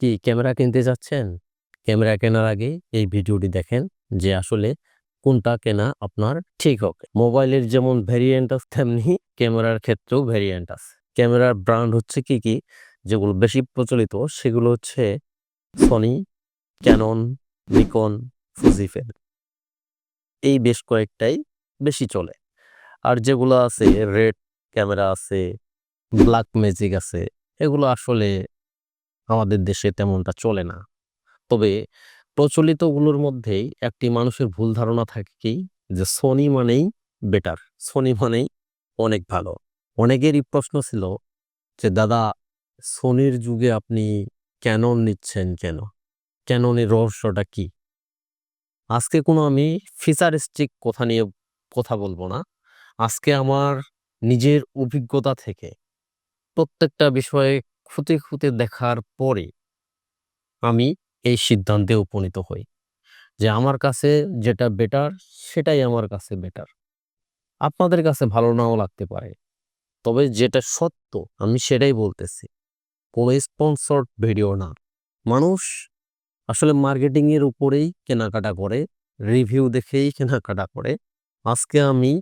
কি ক্যামেরা কিনতে যাচ্ছেন? ক্যামেরা কেনার আগে এই ভিডিওটি দেখেন যে আসলে কোনটা কেনা আপনার ঠিক হবে। মোবাইলের যেমন ভ্যারিয়েন্ট আছে, তেমনি ক্যামেরার ক্ষেত্রেও ভ্যারিয়েন্ট আছে। ক্যামেরার ব্র্যান্ড হচ্ছে কি কি? যেগুলো বেশি প্রচলিত, সেগুলো হচ্ছে সনি ক্যানন নিকন ফুজিফিল্ম এই বেশ কয়েকটাই বেশি চলে। আর যেগুলো আছে রেড ক্যামেরা আছে ব্ল্যাক ম্যাজিক আছে, এগুলো আসলে আমাদের দেশে তেমনটা চলে না। তবে প্রচলিতগুলোর মধ্যেই একটি মানুষের ভুল ধারণা থাকে কি? যে সোনি মানেই বেটার সোনি মানেই অনেক ভালো। অনেকেরই প্রশ্ন ছিল যে, দাদা সোনির যুগে আপনি ক্যানন নিচ্ছেন কেন? ক্যাননের রহস্যটা কি? আজকে কোনো আমি ফিচারিস্টিক কথা নিয়ে কথা বলব না। আজকে আমার নিজের অভিজ্ঞতা থেকে প্রত্যেকটা বিষয়ে খুঁতে খুঁতে দেখার পরে আমি এই সিদ্ধান্তে উপনীত হই যে আমার কাছে যেটা বেটার সেটাই আমার কাছে বেটার আপনাদের কাছে ভালো নাও লাগতে পারে, তবে যেটা সত্য আমি সেটাই বলতেছি, কোনো স্পন্সর্ড ভিডিও না। মানুষ আসলে মার্কেটিং এর উপরেই কেনাকাটা করে রিভিউ দেখেই কেনাকাটা করে। আজকে আমি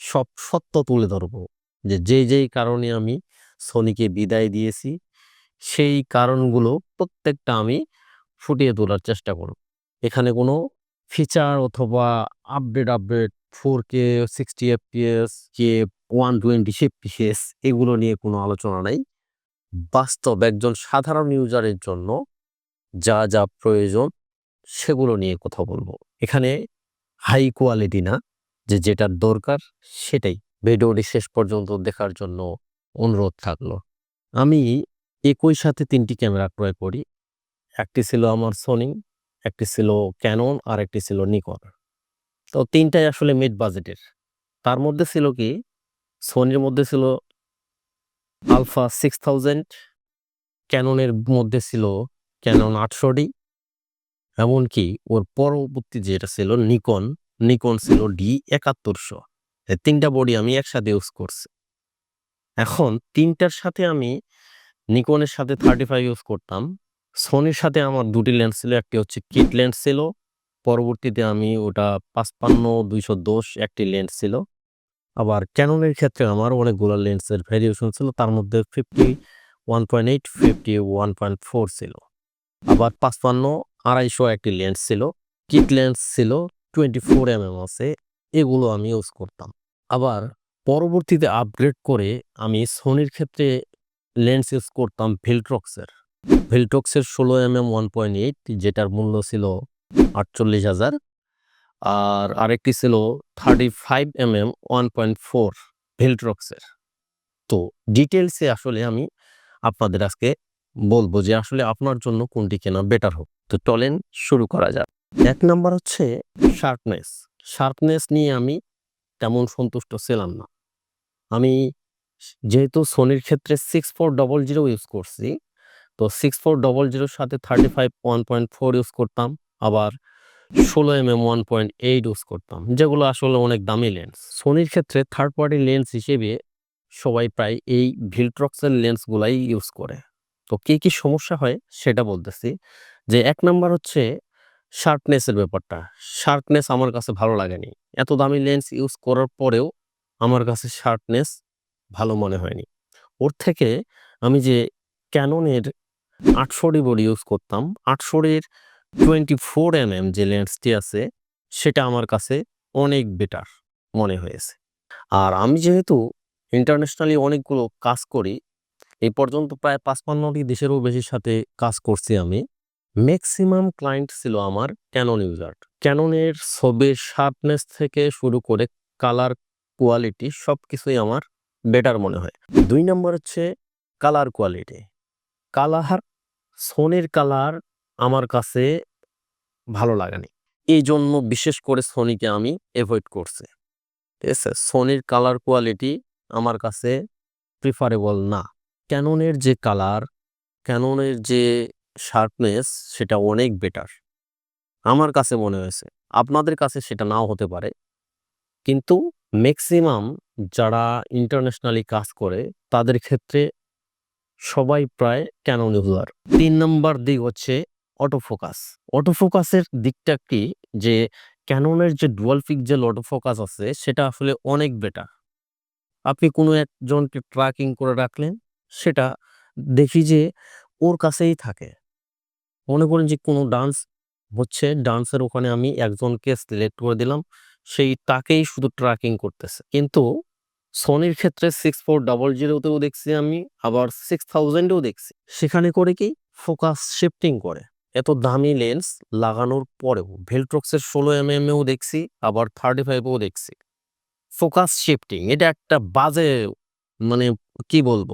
সব সত্য তুলে ধরবো যে যেই যেই কারণে আমি সোনিকে বিদায় দিয়েছি সেই কারণগুলো প্রত্যেকটা আমি ফুটিয়ে তোলার চেষ্টা করব। এখানে কোনো ফিচার অথবা update update four K sixty FPS K one twenty FPS এগুলো নিয়ে কোনো আলোচনা নাই। বাস্তব একজন সাধারণ ইউজারের জন্য যা যা প্রয়োজন সেগুলো নিয়ে কথা বলব। এখানে হাই কোয়ালিটি না, যে যেটার দরকার সেটাই। ভিডিওটি শেষ পর্যন্ত দেখার জন্য অনুরোধ থাকল। আমি একই সাথে তিনটি ক্যামেরা ক্রয় করি। একটি ছিল আমার সোনি একটি ছিল ক্যানন আর একটি ছিল নিকন তো তিনটাই আসলে মিড বাজেটের তার মধ্যে ছিল কি সোনির মধ্যে ছিল আলফা সিক্স থাউজেন্ড ক্যাননের মধ্যে ছিল ক্যানন আটশো ডি, এমনকি ওর পরবর্তী যেটা ছিল নিকন নিকন ছিল ডি একাত্তরশো। তিনটা বডি আমি একসাথে ইউজ করছি। এখন তিনটার সাথে আমি নিকনের সাথে থার্টি ফাইভ ইউজ করতাম। সোনির সাথে আমার দুটি লেন্স ছিল, একটি হচ্ছে কিট লেন্স ছিল। পরবর্তীতে আমি ওটা পাঁচপান্ন, দুইশো দশ একটি লেন্স ছিল। আবার ক্যাননের ক্ষেত্রে আমার অনেকগুলো লেন্সের ভ্যারিয়েশন ছিল, তার মধ্যে fifty one point eight fifty one point four ছিল। আবার পাঁচপান্ন, আড়াইশো একটি লেন্স ছিল। কিট লেন্স ছিল টোয়েন্টি ফোর এম এম আছে, এগুলো আমি ইউজ করতাম। আবার পরবর্তীতে আপগ্রেড করে আমি সোনির ক্ষেত্রে লেন্স ইউজ করতাম ভিলট্রক্সের ভিলট্রক্সের ষোলো M M one point eight, যেটার মূল্য ছিল আটচল্লিশ হাজার। আর আরেকটি ছিল thirty five M M one point four ভিলট্রক্সের তো ডিটেলসে আসলে আমি আপনাদের আজকে বলব যে আসলে আপনার জন্য কোনটি কেনা বেটার হোক। তো টলেন শুরু করা যাক। এক নাম্বার হচ্ছে শার্পনেস। শার্পনেস নিয়ে আমি তেমন সন্তুষ্ট ছিলাম না। আমি যেহেতু সোনির ক্ষেত্রে six four double zero use করছি, তো সিক্স ফোর ডবল জিরোর সাথে thirty five one point four use করতাম, আবার ষোলো M M one point eight use করতাম, যেগুলো আসলে অনেক দামি লেন্স সোনির ক্ষেত্রে থার্ড পার্টি লেন্স হিসেবে সবাই প্রায় এই ভিলট্রক্সের লেন্সগুলাই ইউজ করে। তো কী কী সমস্যা হয় সেটা বলতেছি, যে এক নাম্বার হচ্ছে শার্পনেসের ব্যাপারটা। শার্পনেস আমার কাছে ভালো লাগেনি। এত দামি লেন্স ইউজ করার পরেও আমার কাছে শার্পনেস ভালো মনে হয়নি। ওর থেকে আমি যে ক্যাননের আটশোটি বডি ইউজ করতাম আটশোটির টোয়েন্টি ফোর এম এম যে লেন্সটি আছে, সেটা আমার কাছে অনেক বেটার মনে হয়েছে। আর আমি যেহেতু ইন্টারন্যাশনালি অনেকগুলো কাজ করি, এই পর্যন্ত প্রায় পাঁচপান্নটি দেশেরও বেশির সাথে কাজ করছি আমি। ম্যাক্সিমাম ক্লায়েন্ট ছিল আমার ক্যানন ইউজার ক্যাননের ছবির শার্পনেস থেকে শুরু করে কালার কোয়ালিটি সব কিছুই আমার বেটার মনে হয়। দুই নম্বর হচ্ছে কালার কোয়ালিটি। কালার, সোনের কালার আমার কাছে ভালো লাগেনি এই জন্য বিশেষ করে সোনিকে আমি অ্যাভয়েড করছি। ঠিক আছে? সোনির কালার কোয়ালিটি আমার কাছে প্রিফারেবল না। ক্যাননের যে কালার, ক্যাননের যে শার্পনেস সেটা অনেক বেটার আমার কাছে মনে হয়েছে। আপনাদের কাছে সেটা নাও হতে পারে। কিন্তু ম্যাক্সিমাম যারা ইন্টারন্যাশনালি কাজ করে, তাদের ক্ষেত্রে সবাই প্রায় ক্যানন ইউজার তিন নম্বর দিক হচ্ছে অটোফোকাস অটোফোকাসের দিকটা কি? যে ক্যাননের যে ডুয়াল পিক্সেল অটোফোকাস আছে, সেটা আসলে অনেক বেটার আপনি কোনো একজনকে ট্র্যাকিং করে রাখলেন, সেটা দেখি যে ওর কাছেই থাকে। মনে করেন যে কোনো ডান্স হচ্ছে ডান্সের ওখানে আমি একজনকে সিলেক্ট করে দিলাম। সেই তাকেই শুধু ট্র্যাকিং করতেছে। কিন্তু সনির ক্ষেত্রে সিক্স ফোর ডাবল জিরোতেও দেখছি আমি, আবার সিক্স থাউজেন্ডেও দেখছি। সেখানে করে কি? ফোকাস শিফটিং করে। এত দামি লেন্স লাগানোর পরেও ভেলট্রক্সের ষোলো এম এও দেখছি, আবার থার্টি ফাইভেও দেখছি। ফোকাস শিফটিং এটা একটা বাজে মানে কি বলব?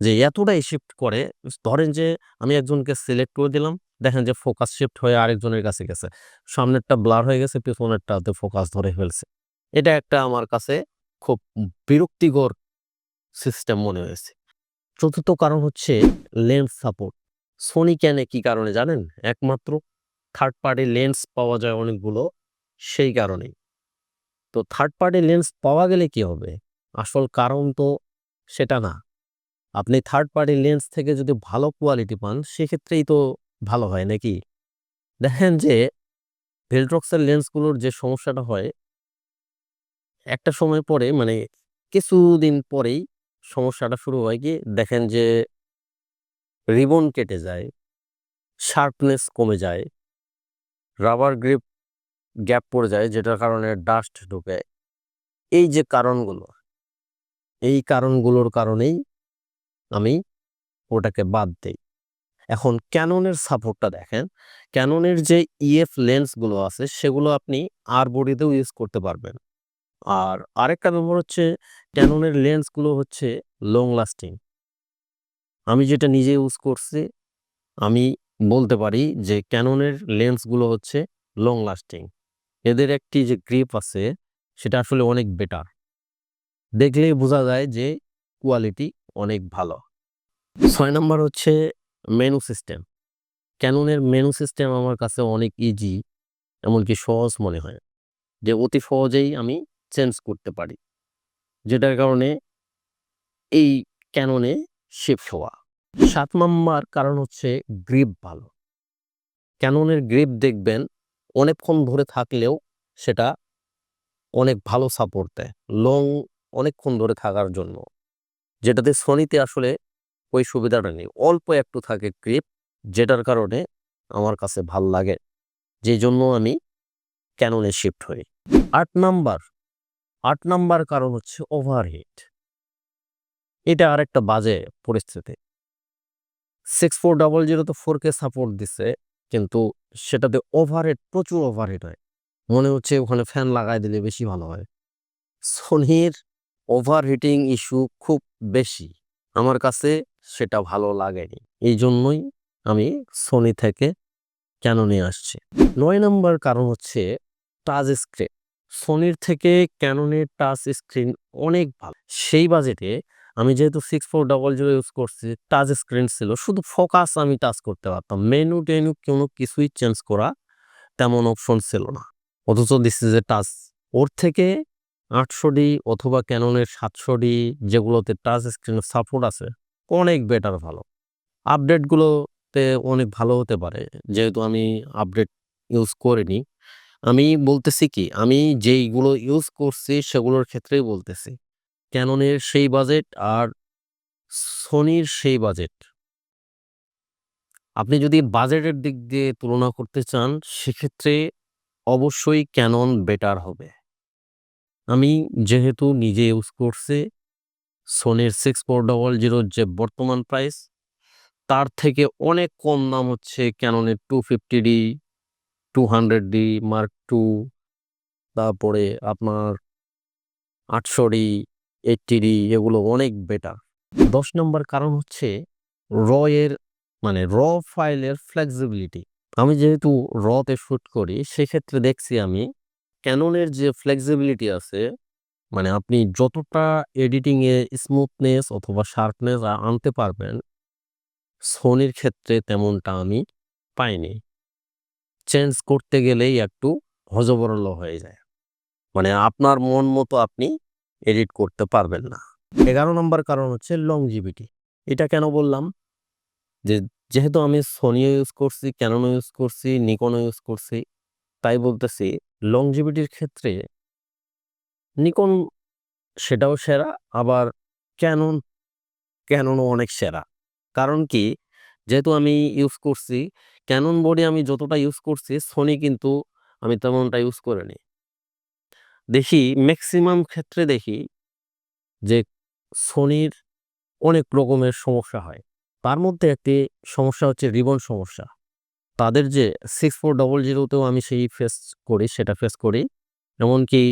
যে এতটাই শিফট করে, ধরেন যে আমি একজনকে সিলেক্ট করে দিলাম দেখেন যে ফোকাস শিফট হয়ে আরেকজনের কাছে গেছে। সামনেরটা ব্লার হয়ে গেছে, পেছনেরটাতে ফোকাস ধরে ফেলছে। এটা একটা আমার কাছে খুব বিরক্তিকর সিস্টেম মনে হয়েছে। চতুর্থ কারণ হচ্ছে লেন্স সাপোর্ট সোনি ক্যানে কি কারণে জানেন? একমাত্র থার্ড পার্টি লেন্স পাওয়া যায় অনেকগুলো, সেই কারণেই। তো থার্ড পার্টি লেন্স পাওয়া গেলে কি হবে? আসল কারণ তো সেটা না। আপনি থার্ড পার্টি লেন্স থেকে যদি ভালো কোয়ালিটি পান, সেক্ষেত্রেই তো ভালো হয় নাকি? দেখেন যে ভেলট্রক্সের লেন্সগুলোর যে সমস্যাটা হয়, একটা সময় পরে মানে কিছুদিন পরেই সমস্যাটা শুরু হয় কি, দেখেন যে, রিবন কেটে যায় শার্পনেস কমে যায় রাবার গ্রিপ গ্যাপ পড়ে যায়, যেটার কারণে ডাস্ট ঢুকে। এই যে কারণগুলো, এই কারণগুলোর কারণেই আমি ওটাকে বাদ দেই। এখন ক্যাননের সাপোর্টটা দেখেন। ক্যাননের যে ইএফ লেন্সগুলো আছে, সেগুলো আপনি আর বডিতেও ইউজ করতে পারবেন। আর আরেকটা ব্যাপার হচ্ছে, ক্যাননের লেন্সগুলো হচ্ছে লং লাস্টিং আমি যেটা নিজে ইউজ করছি, আমি বলতে পারি যে ক্যাননের লেন্সগুলো হচ্ছে লং লাস্টিং এদের একটি যে গ্রিপ আছে, সেটা আসলে অনেক বেটার দেখলেই বোঝা যায় যে কোয়ালিটি অনেক ভালো। ছয় নম্বর হচ্ছে মেনু সিস্টেম। ক্যাননের মেনু সিস্টেম আমার কাছে অনেক ইজি এমনকি সহজ মনে হয়। যে অতি সহজেই আমি চেঞ্জ করতে পারি। যেটার কারণে এই ক্যাননে শিফট হওয়া। সাত নম্বর কারণ হচ্ছে গ্রিপ ভালো। ক্যাননের গ্রিপ দেখবেন অনেকক্ষণ ধরে থাকলেও সেটা অনেক ভালো সাপোর্ট দেয়। লং অনেকক্ষণ ধরে থাকার জন্য। যেটাতে সনিতে আসলে ওই সুবিধাটা নেই। অল্প একটু থাকে ক্রিপ যেটার কারণে আমার কাছে ভালো লাগে। যে জন্য আমি ক্যাননে শিফট হই। আট নাম্বার আট নাম্বার কারণ হচ্ছে ওভারহিট এটা আরেকটা বাজে পরিস্থিতি। সিক্স ফোর ডাবল জিরো তো ফোর কে সাপোর্ট দিছে, কিন্তু সেটাতে ওভারহেড প্রচুর ওভারহেড হয়। মনে হচ্ছে ওখানে ফ্যান লাগাই দিলে বেশি ভালো হয়। সোনির ওভারহিটিং ইস্যু খুব বেশি। আমার কাছে সেটা ভালো লাগেনি। এই জন্যই আমি সোনি থেকে কেন নিয়ে আসছি? নয় নম্বর কারণ হচ্ছে টাচ স্ক্রিন সোনির থেকে ক্যাননের টাচ স্ক্রিন অনেক ভালো। সেই বাজেটে আমি যেহেতু six four double zero use করছি টাচ স্ক্রিন ছিল, শুধু ফোকাস আমি টাচ করতে পারতাম। মেনু টেনু কোনো কিছুই চেঞ্জ করা তেমন অপশন ছিল না। অথচ দিস ইজ এ টাচ ওর থেকে আটশো ডি অথবা ক্যাননের সাতশো ডি যেগুলোতে টাচ স্ক্রিনের সাপোর্ট আছে অনেক বেটার ভালো। আপডেটগুলোতে অনেক ভালো হতে পারে। যেহেতু আমি আপডেট ইউজ করিনি, আমি বলতেছি কি, আমি যেইগুলো ইউজ করছি সেগুলোর ক্ষেত্রেই বলতেছি। ক্যাননের সেই বাজেট আর সোনির সেই বাজেট আপনি যদি বাজেটের দিক দিয়ে তুলনা করতে চান, সেক্ষেত্রে অবশ্যই ক্যানন বেটার হবে। আমি যেহেতু নিজে ইউজ করছি সোনির সিক্স ফোর ডবল জিরোর যে বর্তমান প্রাইস তার থেকে অনেক কম দাম হচ্ছে ক্যাননের two fifty D two hundred D mark two তারপরে আপনার আটশো ডি এইটটি ডি এগুলো অনেক বেটার দশ নম্বর কারণ হচ্ছে র এর মানে র ফাইলের ফ্লেক্সিবিলিটি আমি যেহেতু রতে শ্যুট করি, সেক্ষেত্রে দেখছি আমি ক্যাননের যে ফ্লেক্সিবিলিটি আছে মানে আপনি যতটা এডিটিংয়ে স্মুথনেস অথবা শার্পনেস আনতে পারবেন সোনির ক্ষেত্রে তেমনটা আমি পাইনি। চেঞ্জ করতে গেলেই একটু হজবরল হয়ে যায়। মানে আপনার মন মতো আপনি এডিট করতে পারবেন না। এগারো নম্বর কারণ হচ্ছে লংজিভিটি এটা কেন বললাম? যে যেহেতু আমি সোনিও ইউজ করছি ক্যাননও ইউজ করছি নিকনও ইউজ করছি, তাই বলতেছি লংজিভিটির ক্ষেত্রে নিকন সেটাও সেরা, আবার ক্যানন, ক্যাননও অনেক সেরা। কারণ কি? যেহেতু আমি ইউজ করছি, ক্যানন বডি আমি যতটা ইউজ করছি সোনি কিন্তু আমি তেমনটা ইউজ করিনি। দেখি ম্যাক্সিমাম ক্ষেত্রে দেখি যে সোনির অনেক রকমের সমস্যা হয়। তার মধ্যে একটি সমস্যা হচ্ছে রিবন সমস্যা। তাদের যে সিক্স ফোর ডবল জিরোতেও আমি সেই ফেস করি, সেটা ফেস করি। এমনকি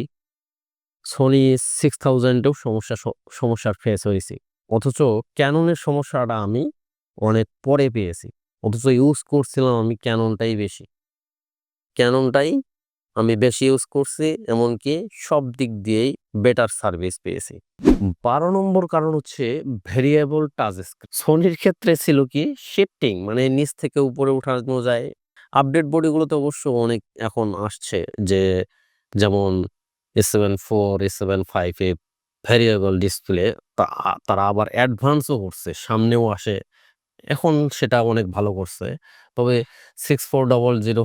সোনি সিক্স থাউজেন্ডেও সমস্যা সমস্যার ফেস হয়েছি। অথচ ক্যাননের সমস্যাটা আমি অনেক পরে পেয়েছি। অথচ ইউজ করছিলাম আমি ক্যাননটাই বেশি। ক্যাননটাই আমি বেশি ইউজ করছি, এমনকি সব দিক দিয়েই বেটার সার্ভিস পেয়েছি। বারো নম্বর কারণ হচ্ছে ভেরিয়েবল টাচ স্ক্রিন সোনির ক্ষেত্রে ছিল কি শিফটিং মানে নিচ থেকে উপরে উঠানো যায়। আপডেট বডিগুলোতে অবশ্য অনেক এখন আসছে যে, যেমন seven four S seven five A variable display তারা আবার অ্যাডভান্সও করছে, সামনেও আসে। এখন সেটা অনেক ভালো করছে। তবে সিক্স ফোর ডবল জিরো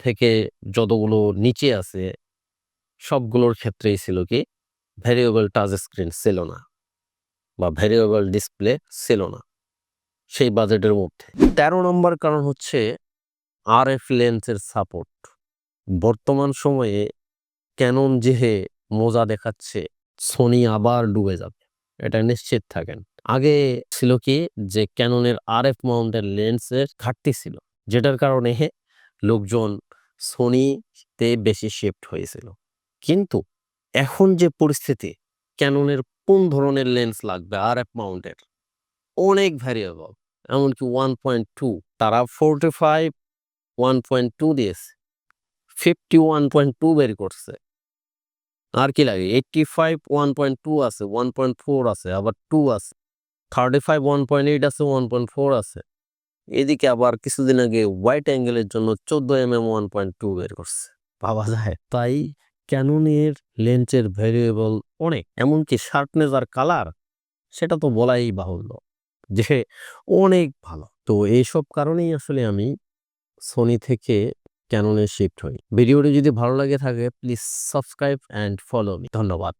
থেকে যতগুলো নিচে আছে, সবগুলোর ক্ষেত্রেই ছিল কি ভ্যারিয়েবল টাচ স্ক্রিন ছিল না বা ভ্যারিয়েবল ডিসপ্লে ছিল না সেই বাজেটের মধ্যে। তেরো নম্বর কারণ হচ্ছে আর এফ লেন্সের সাপোর্ট বর্তমান সময়ে ক্যানন যেহে মজা দেখাচ্ছে, সোনি আবার ডুবে যাবে। এটা নিশ্চিত থাকেন। আগে ছিল কি যে ক্যাননের আর এফ মাউন্টের লেন্সের ঘাটতি ছিল, যেটার কারণে লোকজন সোনিতে বেশি শিফট হয়েছিল। কিন্তু এখন যে পরিস্থিতি, ক্যাননের কোন ধরনের লেন্স লাগবে আর এফ মাউন্টের? অনেক ভ্যারিয়েবল এমনকি ওয়ান পয়েন্ট টু তারা forty five one point two দিয়েছে। ফিফটি ওয়ান পয়েন্ট টু বের করছে। আর কি লাগে? Eighty five one point two আছে ওয়ান পয়েন্ট ফোর আছে, আবার টু আছে thirty five one point eight আছে ওয়ান পয়েন্ট ফোর আছে। এদিকে আবার কিছুদিন আগে হোয়াইট অ্যাঙ্গেলের জন্য চোদ্দ M M one point two বের করছে। ভাবা যায়। তাই ক্যাননের লেন্সের ভ্যারিয়েবল অনেক, এমনকি শার্পনেস আর কালার, সেটা তো বলাই বাহুল্য যে অনেক ভালো। তো এইসব কারণেই আসলে আমি সোনি থেকে ক্যাননে শিফট হই। ভিডিওটি যদি ভালো লাগে থাকে please subscribe and follow me ধন্যবাদ।